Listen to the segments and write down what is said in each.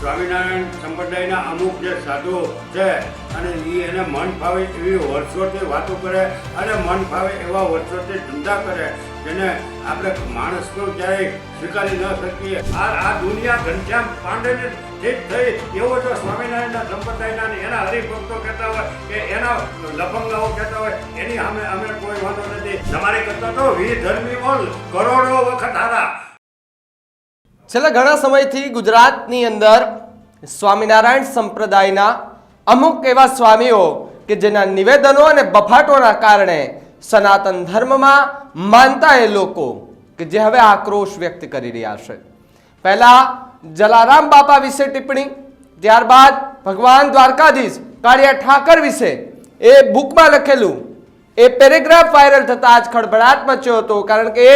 સ્વામિનારાયણ સંપ્રદાયના અમુક જે સાધુ છે અને એ એને મન ફાવે એવી વર્ષોથી વાતો કરે અને મન ફાવે એવા વર્ષોથી ધંધા કરે, જેને આપણે માણસનો ક્યારેય સ્વીકારી ન શકીએ. આ આ દુનિયા ઘનશ્યામ પાંડેને ઠીક થઈ, એવો જો સ્વામિનારાયણના સંપ્રદાયના એના હરિભક્તો કહેતા હોય કે એના લફંગાઓ કહેતા હોય, એની અમે અમે કોઈ વાંધો નથી. તમારી કરતા તો વી બોલ કરોડો વખત હારા. છેલ્લા ઘણા સમયથી ગુજરાતની અંદર સ્વામિનારાયણ સંપ્રદાયના અમુક એવા સ્વામીઓ કે જેના નિવેદનો અને બફાટોના કારણે સનાતન ધર્મમાં માનતા એ લોકો કે જે હવે આક્રોશ વ્યક્ત કરી રહ્યા છે. પહેલા જલારામ બાપા વિશે ટિપ્પણી, ત્યારબાદ ભગવાન દ્વારકાધીશ કાળિયા ઠાકર વિશે એ બુકમાં લખેલું એ પેરેગ્રાફ વાયરલ થતા આજ ખળભળાટ મચ્યો હતો, કારણ કે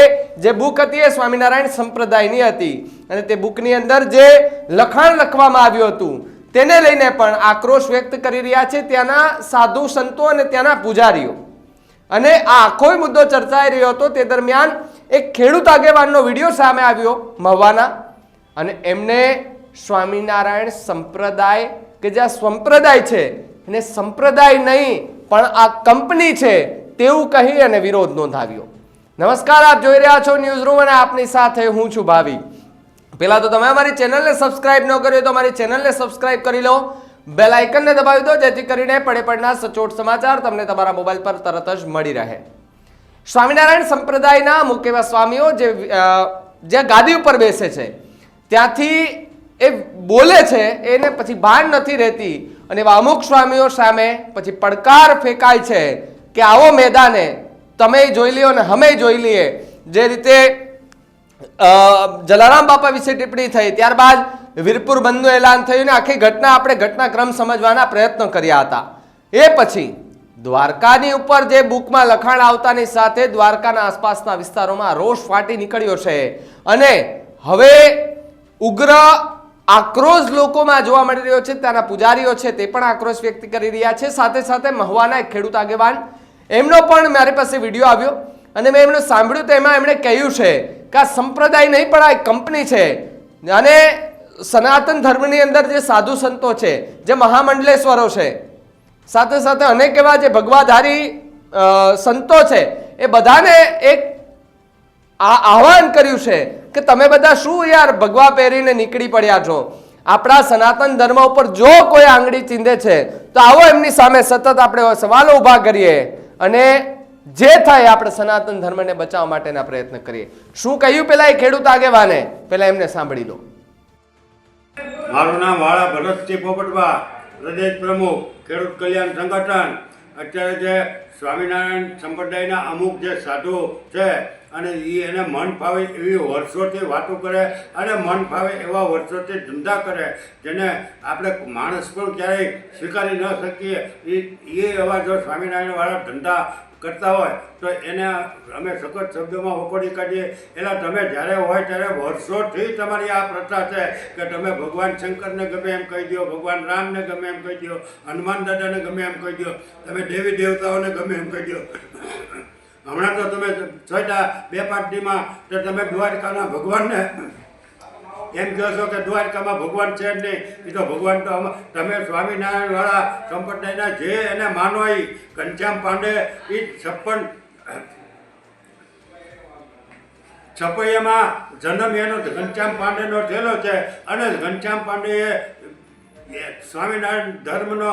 જે બુક હતી એ સ્વામિનારાયણ સંપ્રદાયની હતી અને તે બુકની અંદર જે લખાણ લખવામાં આવ્યું હતું, તેને લઈને પણ આક્રોશ વ્યક્ત કરી રહ્યા છે ત્યાંના સાધુ સંતો અને ત્યાંના પૂજારીઓ. અને આ આખો મુદ્દો ચર્ચાઈ રહ્યો હતો, તે દરમિયાન એક ખેડૂત આગેવાનનો વીડિયો સામે આવ્યો, મહવાના. અને એમને સ્વામિનારાયણ સંપ્રદાય કે જે સંપ્રદાય છે, એને સંપ્રદાય નહીં પણ આ કંપની છે તેવું કહી અને વિરોધ નોંધાવ્યો. નમસ્કાર, આપ જોઈ રહ્યા છો ન્યૂઝ રૂમ અને આપની સાથે હું છું ભાવી. પહેલાં તો તમે અમારી ચેનલને સબસ્ક્રાઇબ ન કરી હોય તો અમારી ચેનલને સબસ્ક્રાઇબ કરી લો. બેલ આઇકનને દબાવી દો, જેથી કરીને પડે પડના સચોટ સમાચાર તમને તમારા મોબાઈલ પર તરત જ મળી રહે. સ્વામિનારાયણ સંપ્રદાયના અમુક એવા સ્વામીઓ જે જ્યાં ગાદી ઉપર બેસે છે, ત્યાંથી એ બોલે છે, એને પછી ભાન નથી રહેતી. અને એવા અમુક સ્વામીઓ સામે પછી પડકાર ફેંકાય છે કે આવો મેદાને તમે જોઈ લ્યો અને અમે જોઈ લઈએ. જે રીતે જલારામ બાપા વિશે ટિપ્પણી થઈ, ત્યારબાદ વીરપુર બંધનું એલાન થયું ને આખી ઘટના આપણે ઘટનાક્રમ સમજવાના પ્રયત્નો કર્યા હતા. એ પછી દ્વારકાની ઉપર જે બુકમાં લખાણ આવતાની સાથે દ્વારકાના આસપાસના વિસ્તારોમાં રોષ ફાટી નીકળ્યો છે. અને હવે ઉગ્ર આક્રોશ લોકોમાં જોવા મળી રહ્યો છે, ત્યાંના પૂજારીઓ છે, તે પણ આક્રોશ વ્યક્ત કરી રહ્યા છે. સાથે સાથે મહુવાના એક ખેડૂત આગેવાન, એમનો પણ મારી પાસે વીડિયો આવ્યો અને મેં એમનું સાંભળ્યું તો એમાં એમણે કહ્યું છે કે આ સંપ્રદાય નહીં, પણ આ એક કંપની છે. અને સનાતન ધર્મની અંદર જે સાધુ સંતો છે, જે મહામંડલેશ્વરો છે, સાથે સાથે અનેક એવા જે ભગવાધારી સંતો છે, એ બધાને એક આ આહવાન કર્યું છે કે તમે બધા શું યાર ભગવા પહેરીને નીકળી પડ્યા છો? આપણા સનાતન ધર્મ ઉપર જો કોઈ આંગળી ચીંધે છે, તો આવો એમની સામે સતત આપણે સવાલો ઊભા કરીએ અને જે થાય આપણે સનાતન ધર્મને બચાવવા માટેના પ્રયત્ન કરીએ. શું કહ્યું પેલા એ ખેડૂત આગેવાને? પેલા એમને સાંભળી લો. મારું નામ વાળા ભરતસિંહ પોપટવા, પ્રદેશ પ્રમુખ, ખેડૂત કલ્યાણ સંગઠન. અત્યારે જે સ્વામિનારાયણ સંપ્રદાયના અમુક જે સાધુ છે અને એ એને મન ફાવે એવી વર્ષોથી વાતો કરે અને મન ફાવે એવા વર્ષોથી ધંધા કરે, જેને આપણે માણસ પણ ક્યારેય સ્વીકારી ન શકીએ. એ એવા જો સ્વામિનારાયણવાળા ધંધા કરતા હોય, તો એને અમે સખત શબ્દોમાં વખોડી કાઢીએ. એટલે તમે જ્યારે હોય ત્યારે વર્ષોથી તમારી આ પ્રથા છે કે તમે ભગવાન શંકરને ગમે એમ કહી દો ભગવાન રામને ગમે એમ કહી દો હનુમાન દાદાને ગમે એમ કહી દો તમે દેવી દેવતાઓને ગમે એમ કહી દો હમણાં તો તમે જોઈતા બે પાર્ટીમાં તો તમે દ્વારકાના ભગવાનને એમ કહો છો કે દ્વારકામાં ભગવાન છે નહીં. એ તો ભગવાન તો તમે સ્વામિનારાયણ વાળા સંપ્રદાયના જે એને માનો એ ઘનશ્યામ પાંડે, એ છપ્પન છપૈયામાં જન્મ એનો ઘનશ્યામ પાંડેનો થયેલો છે. અને ઘનશ્યામ પાંડેએ સ્વામિનારાયણ ધર્મનો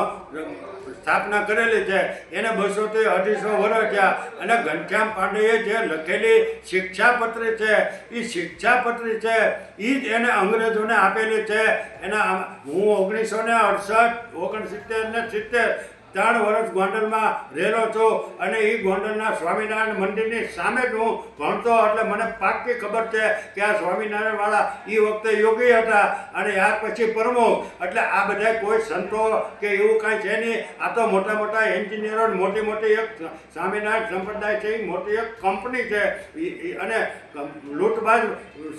સ્થાપના કરેલી છે. એને બસોથી અઢીસો વર્ષ થયા અને ઘનશ્યામ પાંડેએ જે લખેલી શિક્ષાપત્રી છે એ શિક્ષાપત્રી છે એ જ એને અંગ્રેજોને આપેલી છે. એના હું ઓગણીસો ને અડસઠ ઓગણસિત્તેર ને સિત્તેર ત્રણ વર્ષ ગોંડલમાં રહેલો છું અને એ ગોંડલના સ્વામિનારાયણ મંદિરની સામે જ હું ભણતો એટલે મને પાકી ખબર છે કે આ સ્વામિનારાયણવાળા એ વખતે યોગી હતા અને યાર પછી પ્રમુખ. એટલે આ બધા કોઈ સંતો કે એવું કાંઈ છે નહીં. આ તો મોટા મોટા એન્જિનિયરો મોટી મોટી એક સ્વામિનારાયણ સંપ્રદાય છે એ મોટી એક કંપની છે. અને લૂંટબાજ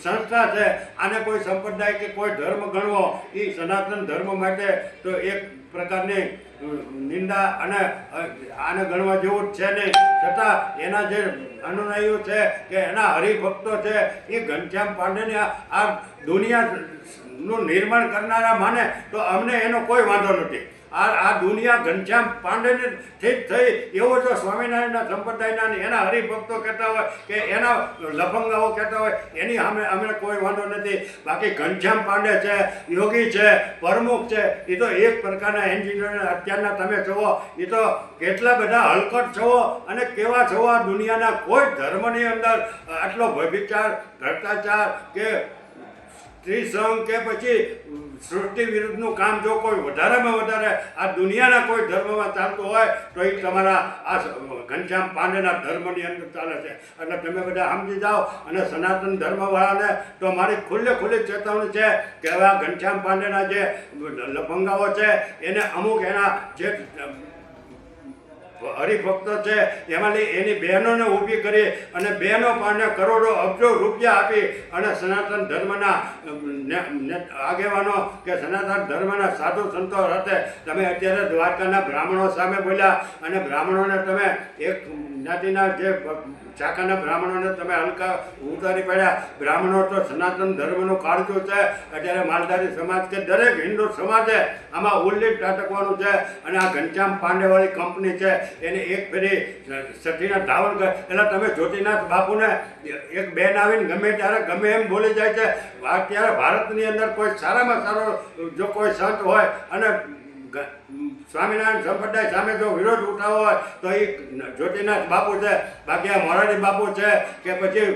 સંસ્થા છે. આને કોઈ સંપ્રદાય કે કોઈ ધર્મ ગણવો એ સનાતન ધર્મ માટે તો એક પ્રકારની નિંદા અને આને ગણવા જેવું જ છે નહીં. છતાં એના જે અનુયાયીઓ છે કે એના હરિભક્તો છે, એ ઘનશ્યામ પાંડેને આ આ દુનિયા નું નિર્માણ કરનારા માને, તો અમને એનો કોઈ વાંધો નથી. આ આ દુનિયા ઘનશ્યામ પાંડેને જ થઈ. એવો જો સ્વામિનારાયણના સંપ્રદાયના એના હરિભક્તો કહેતા હોય કે એના લફંગાઓ કહેતા હોય, એની સામે અમે કોઈ વાંધો નથી. બાકી ઘનશ્યામ પાંડે છે, યોગી છે, પ્રમુખ છે, એ તો એક પ્રકારના એન્જિનિયર અત્યારના તમે જુઓ, એ તો કેટલા બધા હલકટ છો અને કેવા છો આ દુનિયાના કોઈ ધર્મની અંદર આટલો વ્યભિચાર ભ્રષ્ટાચાર કે ત્રિસંગ કે પછી સૃષ્ટિ વિરુદ્ધનું કામ જો કોઈ વધારેમાં વધારે આ દુનિયાના કોઈ ધર્મમાં ચાલતું હોય, તો એ તમારા આ ઘનશ્યામ પાંડેના ધર્મની અંદર ચાલે છે. એટલે તમે બધા સમજી જાઓ, અને સનાતન ધર્મવાળાને તો મારી ખુલ્લે ખુલ્લી ચેતવણી છે કે હવે આ ઘનશ્યામ પાંડેના જે લફંગાઓ છે, એને અમુક એના જે હરિભક્તો છે, એમાંથી એની બહેનોને ઊભી કરી અને બહેનો પાને કરોડો અબજો રૂપિયા આપી અને સનાતન ધર્મના આગેવાનો કે સનાતન ધર્મના સાધુ સંતો સાથે તમે અત્યારે દ્વારકાના બ્રાહ્મણો સામે બોલ્યા અને બ્રાહ્મણોને તમે એક જ્ઞાતિના જે શાખાના બ્રાહ્મણોને તમે હલકા ઉતારી પડ્યા. બ્રાહ્મણો તો સનાતન ધર્મનું કાળજું છે. અત્યારે માલધારી સમાજ કે દરેક હિન્દુ સમાજે આમાં ઉલ્લેખ ટાટકવાનું છે અને આ ઘનશ્યામ પાંડેવાળી કંપની છે. એને એક ફેરી સતીના ધાવણ કરે. એટલે તમે જ્યોતિનાથ બાપુને એક બેન આવીને ગમે ત્યારે ગમે એમ બોલી જાય છે. અત્યારે ભારતની અંદર કોઈ સારામાં સારો જો કોઈ સંત હોય અને સ્વામિનારાયણ સંપ્રદાય સામે જો વિરોધ ઉઠાવો હોય તો એ જ્યોતિનાથ બાપુ છે. બાકી આ મોરારી બાપુ છે કે પછી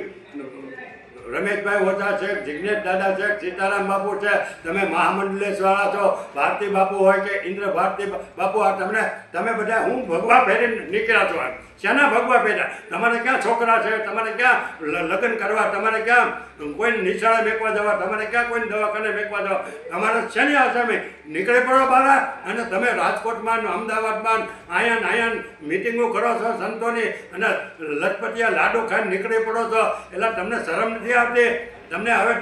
રમેશભાઈ ઓછા છે જિજ્ઞેશ દાદા છે, સીતારામ બાપુ છે, તમે મહામંડલેશવાળા છો, ભારતી બાપુ હોય કે ઇન્દ્ર ભારતી બાપુ આ તમને, તમે બધા હું ભગવા ફેરીને નીકળ્યા છો. શેના ભગવા ફેર્યા? તમારે ક્યાં છોકરા છે? તમારે ક્યાં લગ્ન કરવા? તમારે ક્યાં કોઈને નિશાળે મેકવા જવા? તમારે ક્યાં કોઈને દવાખાને મેકવા જવા? તમારે શેની આસામે નીકળી પડો બારા અને તમે રાજકોટમાં, અમદાવાદમાં, આયન આયન મિટિંગો કરો છો સંતોની, અને લખપતિયા લાડુ ખાઈને નીકળી પડો છો. એટલે તમને શરમ નથી verde તમને હવે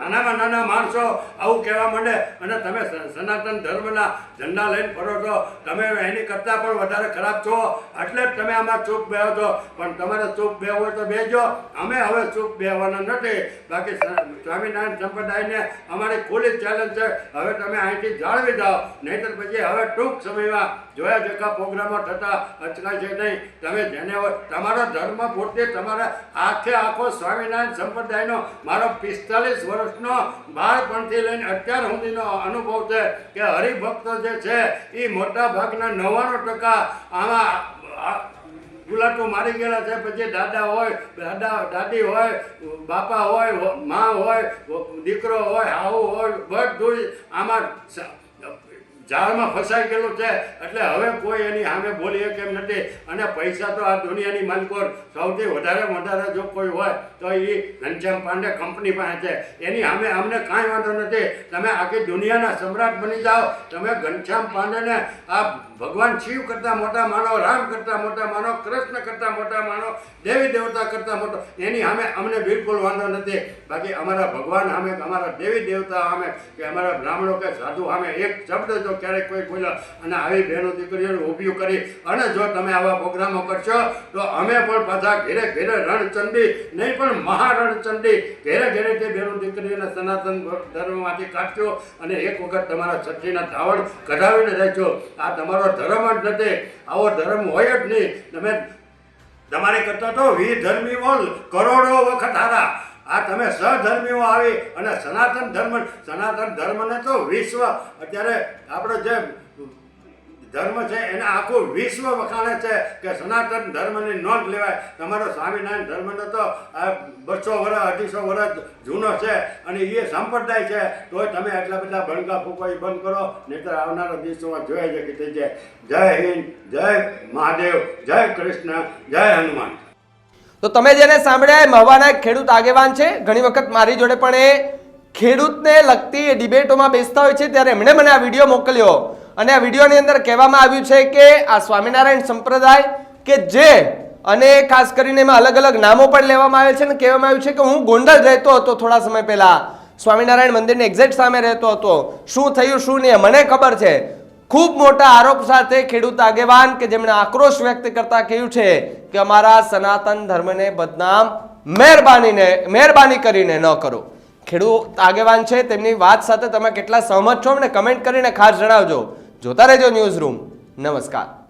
નાનામાં નાના માણસો આવું કહેવા માંડે અને તમે સનાતન ધર્મના ઝંડા લઈને ફરો છો, તમે એની કરતાં પણ વધારે ખરાબ છો. એટલે જ તમે આમાં ચૂપ બેહો છો. પણ તમારે ચૂપ બેહવું હોય તો બેજો અમે હવે ચૂપ બેહવાના નથી. બાકી સ્વામિનારાયણ સંપ્રદાયને અમારી ખુલ્લી ચેલેન્જ છે. હવે તમે અહીંથી જાળવી જાઓ. નહીંતર પછી હવે ટૂંક સમયમાં જોયા જોખા પ્રોગ્રામો થતા અચકાય છે નહીં. તમે જેને તમારો ધર્મ પોતે તમારા આખે આખો સ્વામિનારાયણ સંપ્રદાયનો મારો પિસ્તાલીસ વર્ષનો બાળપણથી લઈને અત્યાર સુધીનો અનુભવ છે કે હરિભક્તો જે છે, એ મોટા ભાગના નવ્વાણું ટકા આમાં ગુલાટો મારી ગયેલા છે. પછી દાદા હોય, દાદા, દાદી હોય, બાપા હોય મા હોય દીકરો હોય, આવું હોય બધું આમાં જાળમાં ફસાઈ ગયેલો છે. એટલે હવે કોઈ એની સામે બોલીએ કેમ નથી? અને પૈસા તો આ દુનિયાની માલિકો સૌથી વધારે વધારે જો કોઈ હોય, તો એ ઘનશ્યામ પાંડે કંપની પાસે છે. એની સામે અમને કાંઈ વાંધો નથી. તમે આખી દુનિયાના સમ્રાટ બની જાઓ. તમે ઘનશ્યામ પાંડેને આ ભગવાન શિવ કરતાં મોટા માનો, રામ કરતાં મોટા માનો, કૃષ્ણ કરતાં મોટા માનો, દેવી દેવતા કરતાં મોટો, એની સામે અમને બિલકુલ વાંધો નથી. બાકી અમારા ભગવાન સામે, અમારા દેવી દેવતા સામે કે અમારા બ્રાહ્મણો કે સાધુ સામે એક શબ્દ જો ક્યારેક કોઈ બોલ્યો અને આવી બહેનો દીકરીઓને ઊભી કરી અને જો તમે આવા પ્રોગ્રામો કરશો, તો અમે પણ પાછા ઘેરે ઘેરે રણચંડી, નહીં પણ મહારણચંડી, ઘેરે ઘેરે તે બહેનો દીકરીઓને સનાતન ધર્મમાંથી કાઢશો અને એક વખત તમારા છઠ્ઠીના ધાવણ કઢાવીને રહેજો આ તમારો ધર્મ જ નથી, આવો ધર્મ હોય જ નહીં. તમે તમારે કરતા તો વિધર્મીઓ કરોડો વખત હારા. આ તમે સહધર્મીઓ આવી અને સનાતન ધર્મ સનાતન ધર્મને તો વિશ્વ અત્યારે આપણો જે ધર્મ છે એને આખું વિશ્વ વખાણે છે કે સનાતન ધર્મની નોંધ લેવાય. તમારો સ્વામિનારાયણ ધર્મનો તો બસો વર્ષ અઢીસો વર્ષ જૂનો છે અને એ સંપ્રદાય છે. તોય તમે એટલા બધા ભણકા ફૂકો બંધ કરો. નહીતર આવનારા દિવસોમાં જોયા છે કે જાય જય હિન્દ, જય મહાદેવ, જય કૃષ્ણ, જય હનુમાન. તો તમે જેને સાંભળ્યા એ મહુવાના ખેડૂત આગેવાન છે. ઘણી વખત મારી જોડે પણ એ ખેડૂતને લગતી ડિબેટોમાં બેસતા હોય છે. ત્યારે એમણે મને આ વીડિયો મોકલ્યો. અને આ વિડીયોની અંદર કહેવામાં આવ્યું છે કે આ સ્વામિનારાયણ સંપ્રદાય કે જે અને ખાસ કરીને એમાં અલગ અલગ નામો પણ લેવામાં આવે છે. અને કહેવામાં આવ્યું છે કે હું ગોંડલ રહેતો હતો થોડા સમય પહેલા. સ્વામિનારાયણ મંદિરની એક્ઝેક્ટ સામે રહેતો હતો. શું થયું, શું નહીં, મને ખબર છે. ખૂબ મોટા આરોપ સાથે ખેડૂત આગેવાન કે જેમણે આક્રોશ વ્યક્ત કરતા કહ્યું છે કે અમારા સનાતન ધર્મને બદનામ મહેરબાનીને, મહેરબાની કરીને ન કરો. ખેડૂત આગેવાન છે, તેમની વાત સાથે તમે કેટલા સહમત છો? અમને કમેન્ટ કરીને ખાસ જણાવજો. જોતા રહેજો ન્યૂઝ રૂમ. નમસ્કાર.